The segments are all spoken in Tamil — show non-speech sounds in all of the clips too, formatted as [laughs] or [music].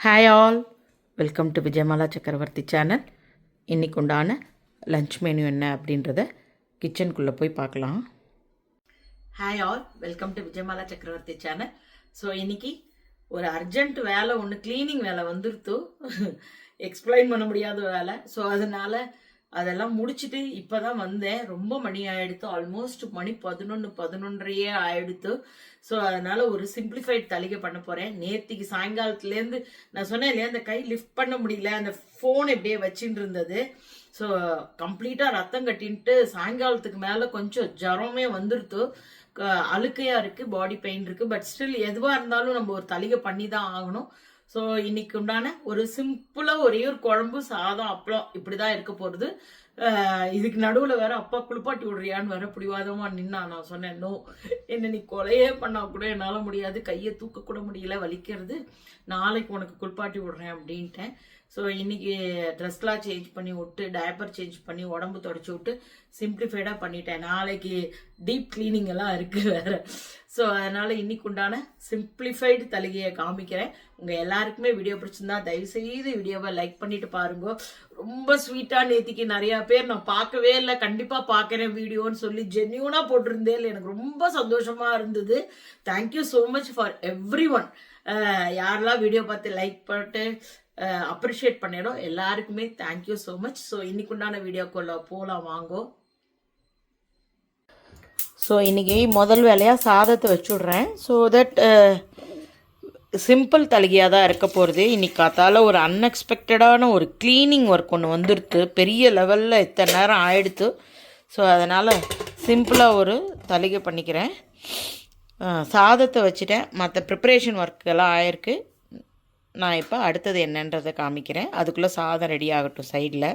Hi all welcome to Vijayamala Chakravarthy channel இன்றைக்கு உண்டான லஞ்ச் மெனு என்ன அப்படின்றத கிச்சனுக்குள்ளே போய் பார்க்கலாம். Hi all welcome to Vijayamala Chakravarthy channel so இன்றைக்கி ஒரு அர்ஜென்ட் வேலை ஒன்று க்ளீனிங் வேலை வந்துருத்தோ. எக்ஸ்பிளைன் [laughs] பண்ண முடியாத வேலை. ஸோ அதனால் அதெல்லாம் முடிச்சுட்டு இப்போ தான் வந்தேன். ரொம்ப மணி ஆயிடுத்து. ஆல்மோஸ்ட் மணி பதினொன்று பதினொன்றையே ஆயிடுத்து. ஸோ அதனால ஒரு சிம்பிளிஃபைட் தலிகை பண்ண போகிறேன் நேத்திக்கு சாயங்காலத்துலேருந்து நான் சொன்னேன் இல்லையா அந்த கை லிஃப்ட் பண்ண முடியல. அந்த ஃபோன் எப்படியே வச்சுட்டு இருந்தது ஸோ கம்ப்ளீட்டாக ரத்தம் கட்டின்ட்டு சாயங்காலத்துக்கு மேலே கொஞ்சம் ஜரமே வந்துருத்து. அழுக்கையாக அழுக்கையா இருக்கு பாடி பெயின் இருக்கு. பட் ஸ்டில் எதுவாக இருந்தாலும் நம்ம ஒரு தலிகை பண்ணி தான் ஆகணும். ஸோ இன்னைக்கு உண்டான ஒரு சிம்பிளாக ஒரே ஒரு குழம்பு சாதம் அப்பளம் இப்படி தான் இருக்க போகிறது இதுக்கு நடுவில் வேற அப்பா குளிப்பாட்டி விடுறியான்னு வேற பிடிவாதமாக நின்னா. நான் சொன்னேன் நோ என்ன நீ கொலையே பண்ணா கூட என்னால் முடியாது. கையை தூக்க கூட முடியல வலிக்கிறது. நாளைக்கு உனக்கு குளிப்பாட்டி விடுறேன் அப்படின்ட்டேன். ஸோ இன்னைக்கு ட்ரெஸ்லாம் சேஞ்ச் பண்ணி விட்டு டயப்பர் சேஞ்ச் பண்ணி உடம்பு தொடச்சி விட்டு சிம்பிளிஃபைடாக பண்ணிட்டேன். நாளைக்கு டீப் கிளீனிங் எல்லாம் இருக்கு வேற. ஸோ அதனால இன்னைக்கு உண்டான சிம்பிளிஃபைடு தலிகையை காமிக்கிறேன். உங்க எல்லாருக்குமே வீடியோ பிடிச்சிருந்தா தயவு செய்து வீடியோவை லைக் பண்ணிட்டு பாருங்க. ரொம்ப ஸ்வீட்டா நேத்திக்கு நிறைய பேர் நான் பார்க்கவே இல்லை. கண்டிப்பா பார்க்குறேன் வீடியோன்னு சொல்லி ஜென்யூனா போட்டிருந்தேன் எனக்கு ரொம்ப சந்தோஷமா இருந்தது. Thank you so much for everyone யாரெல்லாம் வீடியோ பார்த்து லைக் பண்ணிட்டு அப்ரிஷியேட் பண்ணிடும் எல்லாருக்குமே தேங்க்யூ ஸோ மச் ஸோ இன்னைக்கு உண்டான வீடியோக்குள்ள போகலாம் வாங்கோ. ஸோ இன்றைக்கி முதல் வேலையாக சாதத்தை வச்சுடுறேன். ஸோ தட் சிம்பிள் தலகியாக தான் இருக்க போகிறது இன்றைக்கி காத்தால் ஒரு அன்எக்ஸ்பெக்டடான ஒரு க்ளீனிங் ஒர்க் ஒன்று வந்துடுத்து. பெரிய லெவலில் இத்தனை நேரம் ஆயிடுத்து. ஸோ அதனால் சிம்பிளாக ஒரு தலிகை பண்ணிக்கிறேன். சாதத்தை வச்சுட்டேன். மற்ற ப்ரிப்பரேஷன் ஒர்க்கெல்லாம் ஆயிருக்கு. நான் இப்போ அடுத்தது என்னன்றதை காமிக்கிறேன். அதுக்குள்ளே சாதம் ரெடி ஆகட்டும் சைடில்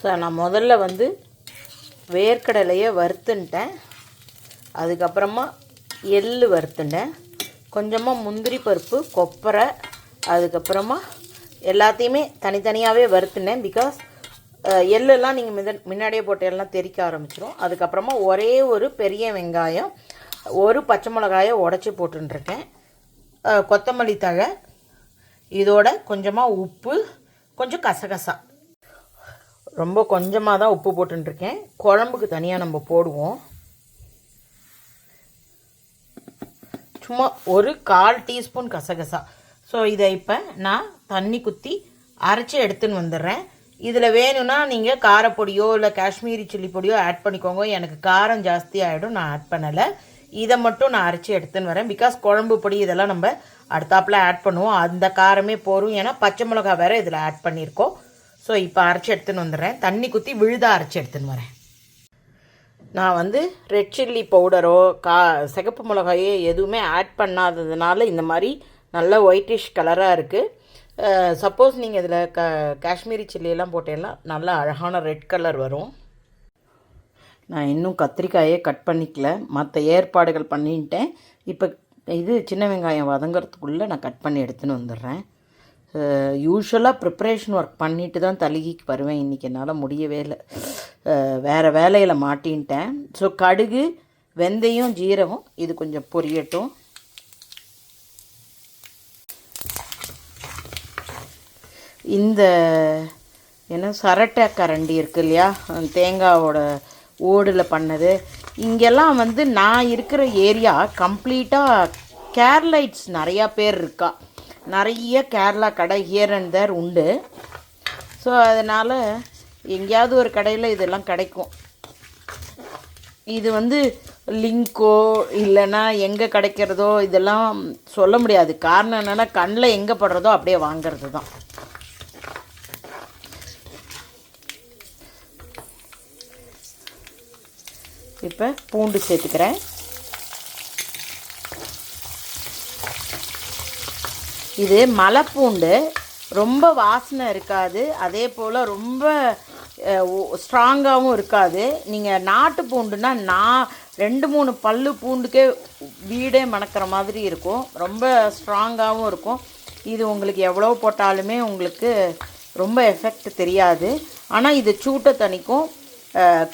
ஸோ நான் முதல்ல வந்து வேர்க்கடலையை வறுத்துன்ட்டேன். அதுக்கப்புறமா எள்ளு வறுத்துட்டேன் கொஞ்சமாக முந்திரி பருப்பு கொப்பரை அதுக்கப்புறமா எல்லாத்தையுமே தனித்தனியாகவே வறுத்துனேன். பிகாஸ் எள்ளெல்லாம் நீங்கள் மித முன்னாடியே போட்டு எல்லாம் தெறிக்க ஆரம்பிச்சிடும் அதுக்கப்புறமா ஒரே ஒரு பெரிய வெங்காயம் ஒரு பச்சை மிளகாயை உடச்சி போட்டுருக்கேன் கொத்தமல்லி தழை இதோட கொஞ்சமாக உப்பு கொஞ்சம் கசகசா. ரொம்ப கொஞ்சமாக தான் உப்பு போட்டுருக்கேன் குழம்புக்கு தனியாக நம்ம போடுவோம். சும்மா ஒரு கால் டீஸ்பூன் கசகசா. ஸோ இதை இப்போ நான் தண்ணி குத்தி அரைச்சி எடுத்துன்னு வந்துடுறேன். இதில் வேணும்னா நீங்கள் காரப்பொடியோ இல்லை காஷ்மீரி சில்லி பொடியோ ஆட் பண்ணிக்கோங்க. எனக்கு காரம் ஜாஸ்தி ஆகிடும் நான் ஆட் பண்ணலை. இதை மட்டும் நான் அரைச்சி எடுத்துன்னு வரேன். பிகாஸ் குழம்பு பொடி இதெல்லாம் நம்ம அடுத்தாப்பில் ஆட் பண்ணுவோம். அந்த காரமே போகும் ஏன்னா பச்சை மிளகா வேறு இதில் ஆட் பண்ணியிருக்கோம். ஸோ இப்போ அரைச்சி எடுத்துன்னு வந்துடுறேன். தண்ணி குத்தி விழுதாக அரைச்சி எடுத்துன்னு வரேன். நான் வந்து ரெட் சில்லி பவுடரோ கா சிகப்பு மிளகாயோ எதுவுமே ஆட் பண்ணாததுனால இந்த மாதிரி நல்ல ஒயிட்டிஷ் கலராக இருக்குது சப்போஸ் நீங்கள் இதில் க காஷ்மீரி சில்லியெல்லாம் போட்டேன்னா நல்லா அழகான ரெட் கலர் வரும். நான் இன்னும் கத்திரிக்காயே கட் பண்ணிக்கல. மற்ற ஏற்பாடுகள் பண்ணிட்டேன். இப்போ இது சின்ன வெங்காயம் வதங்கிறதுக்குள்ளே நான் கட் பண்ணி எடுத்துன்னு வந்துடுறேன். யூஸ்வலாக ப்ரிப்ரேஷன் ஒர்க் பண்ணிட்டு தான் தலுகிக்கு வருவேன். இன்றைக்கி என்னால் முடியவே இல்லை. வேறு வேலையில் மாட்டின்ட்டேன். ஸோ கடுகு வெந்தயம் ஜீரகம் இது கொஞ்சம் பொரியட்டும். இந்த என்ன சரட்டை கரண்டி இருக்கு இல்லையா? தேங்காவோட ஓடில் பண்ணது. இங்கெல்லாம் வந்து நான் இருக்கிற ஏரியா கம்ப்ளீட்டாக கேர்லைட்ஸ் நிறையா பேர் இருக்கா. நிறைய கேரளா கடை ஹியர் அண்ட் தேர் உண்டு. ஸோ அதனால் எங்கேயாவது ஒரு கடையில் இதெல்லாம் கிடைக்கும். இது வந்து லிங்கோ இல்லைன்னா எங்கே கிடைக்கிறதோ இதெல்லாம் சொல்ல முடியாது. காரணம் என்னென்னா கண்ணில் எங்கே படுறதோ அப்படியே வாங்கிறது தான் இப்போ பூண்டு சேர்த்துக்கிறேன். இது மலைப்பூண்டு. ரொம்ப வாசனை இருக்காது. அதே போல் ரொம்ப ஸ்ட்ராங்காகவும் இருக்காது. நீங்கள் நாட்டு பூண்டுனா நான் ரெண்டு மூணு பல்லு பூண்டுக்கே வீடே மணக்கிற மாதிரி இருக்கும். ரொம்ப ஸ்ட்ராங்காகவும் இருக்கும். இது உங்களுக்கு எவ்வளோ போட்டாலுமே உங்களுக்கு ரொம்ப எஃபெக்ட் தெரியாது. ஆனால் இது சூட்டை தணிக்கும்.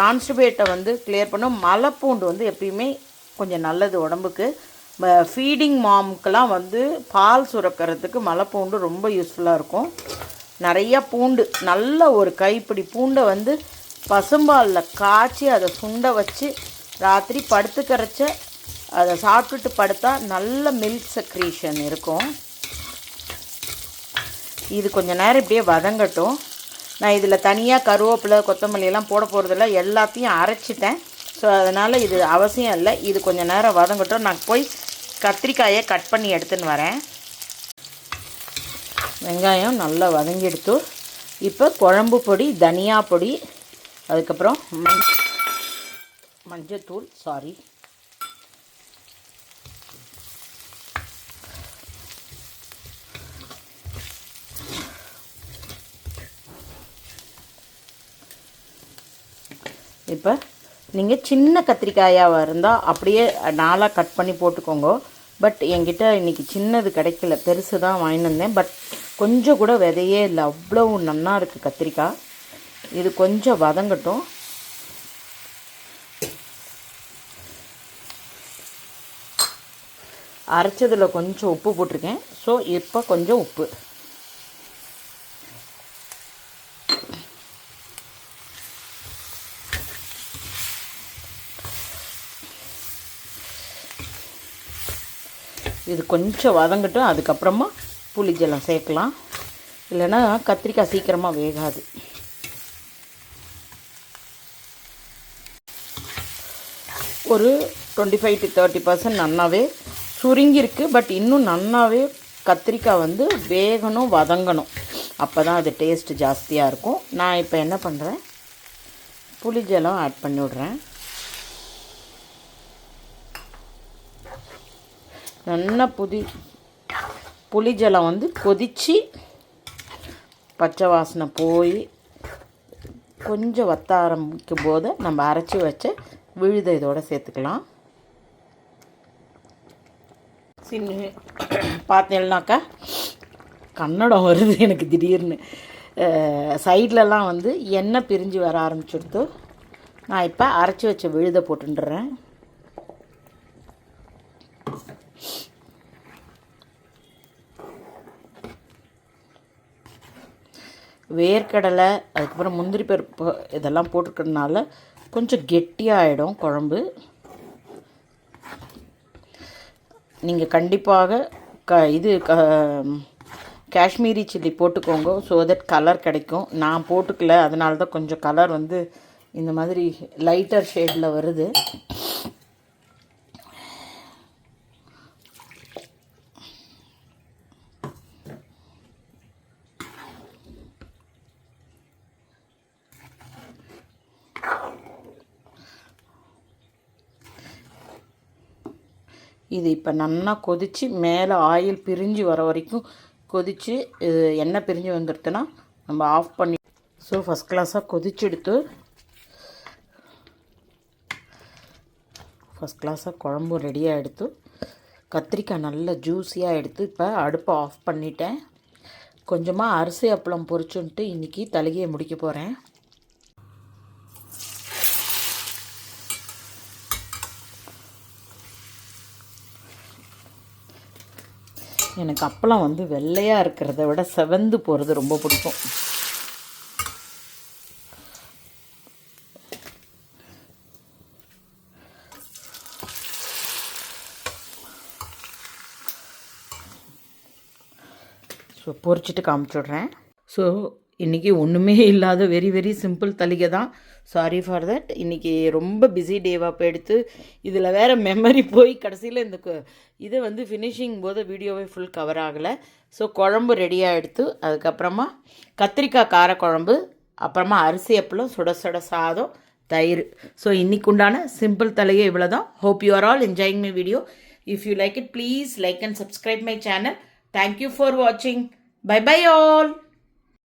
கான்ஸ்டிபேட்டை வந்து கிளியர் பண்ணும். மலைப்பூண்டு வந்து எப்பயுமே கொஞ்சம் நல்லது உடம்புக்கு. ஃபீடிங் மாமுக்கெல்லாம் வந்து பால் சுரக்கிறதுக்கு மலைப்பூண்டு ரொம்ப யூஸ்ஃபுல்லாக இருக்கும். நிறையா பூண்டு நல்ல ஒரு கைப்பிடி பூண்டை வந்து பசும்பாலில் காய்ச்சி அதை சுண்ட வச்சு ராத்திரி படுத்து கரைச்ச அதை சாப்பிட்டுட்டு படுத்தா நல்ல மில்க் செக்ரீஷன் இருக்கும். இது கொஞ்சம் நேரம் இப்படியே வதங்கட்டும். நான் இதில் தனியாக கருவேப்பிலை கொத்தமல்லியெல்லாம் போட போகிறதில்ல எல்லாத்தையும் அரைச்சிட்டேன். ஸோ அதனால் இது அவசியம் இல்லை. இது கொஞ்சம் நேரம் வதங்கட்டும். நான் போய் கத்திரிக்காயை கட் பண்ணி எடுத்துன்னு வரேன். வெங்காயம் நல்லா வதங்கி எடுத்து இப்போ குழம்பு பொடி தனியா பொடி அதுக்கப்புறம் மஞ் மஞ்சத்தூள் சாரி இப்போ நீங்கள் சின்ன கத்திரிக்காயாக இருந்தால் அப்படியே நாளாக கட் பண்ணி போட்டுக்கோங்க. பட் என்கிட்ட இன்றைக்கி சின்னது கிடைக்கல. பெருசு தான் வாங்கிட்டு வந்தேன். பட் கொஞ்சம் கூட விதையே இல்லை. அவ்வளோ நன்னா இருக்குது கத்திரிக்காய் இது கொஞ்சம் வதங்கட்டும். அரைச்சதில் கொஞ்சம் உப்பு போட்டிருக்கேன். ஸோ இப்போ கொஞ்சம் உப்பு. இது கொஞ்சம் வதங்கட்டும் அதுக்கப்புறமா புளி ஜலம் சேர்க்கலாம். இல்லைன்னா கத்திரிக்காய் சீக்கிரமாக வேகாது. ஒரு twenty five to thirty percent நன்னாவே சுருங்கியிருக்கு பட் இன்னும் நன்னாவே கத்திரிக்காய் வந்து வேகணும் வதங்கணும். அப்போ தான் அது டேஸ்ட்டு ஜாஸ்தியாக இருக்கும். நான் இப்போ என்ன பண்ணுறேன் புளி ஜலம் ஆட் பண்ணி விட்றேன் நல்லா புதி புளி ஜலம் வந்து கொதித்து பச்சை வாசனை போய் கொஞ்சம் வத்த ஆரம்பிக்கும் போது நம்ம அரைச்சி வச்ச விழுத இதோடு சேர்த்துக்கலாம். சின்ன பார்த்தேன்னாக்கா கன்னடம் வருது எனக்கு திடீர்னு. சைட்லலாம் வந்து எண்ணெய் பிரிஞ்சு வர ஆரம்பிச்சுடுத்து நான் இப்போ அரைச்சி வச்ச விழுத போட்டுன்றேன். வேர்க்கடலை அதுக்கப்புறம் முந்திரி பருப்பு இதெல்லாம் போட்டுருக்கறதுனால கொஞ்சம் கெட்டியாகிடும் குழம்பு. நீங்கள் கண்டிப்பாக க இது க காஷ்மீரி சில்லி போட்டுக்கோங்க. ஸோ தட் கலர் கிடைக்கும். நான் போட்டுக்கல. அதனால தான் கொஞ்சம் கலர் வந்து இந்த மாதிரி லைட்டர் ஷேடில் வருது. இது இப்போ நல்லா கொதித்து மேலே ஆயில் பிரிஞ்சு வர வரைக்கும் கொதித்து எண்ணெய் பிரிஞ்சு வந்துடுதுன்னா நம்ம ஆஃப் பண்ணி ஸோ ஃபஸ்ட் கிளாஸாக கொதிச்சு எடுத்து ஃபஸ்ட் கிளாஸாக குழம்பு ரெடியாக எடுத்து கத்திரிக்காய் நல்லா ஜூஸியாக எடுத்து இப்போ அடுப்பை ஆஃப் பண்ணிட்டேன். கொஞ்சமாக அரிசி அப்பளம் பொரிச்சுன்ட்டு இன்றைக்கி தலையை முடிக்க போகிறேன் எனக்கு அப்பளம் வந்து வெள்ளையாக இருக்கிறத விட செவந்து போகிறது ரொம்ப பிடிக்கும். ஸோ பொரிச்சிட்டு காமிச்சுட்றேன் ஸோ இன்றைக்கி ஒன்றுமே இல்லாத வெரி வெரி சிம்பிள் தலிகை தான். சாரி ஃபார் தட் இன்றைக்கி ரொம்ப பிஸி டேவாக போயிடுத்து இதில் வேறு மெமரி போய் கடைசியில் இந்த இதை வந்து ஃபினிஷிங் போது வீடியோவே ஃபுல் கவர் ஆகலை. ஸோ குழம்பு ரெடியாக எடுத்து அதுக்கப்புறமா கத்திரிக்காய் காரக்குழம்பு அப்புறமா அரிசி அப்பளம் சுட சுட சாதம் தயிர். ஸோ இன்றைக்கு உண்டான சிம்பிள் தலையே இவ்வளோ தான் hope you are all enjoying my video if you like it please like and subscribe my channel thank you for வாட்சிங் பை பை ஆல்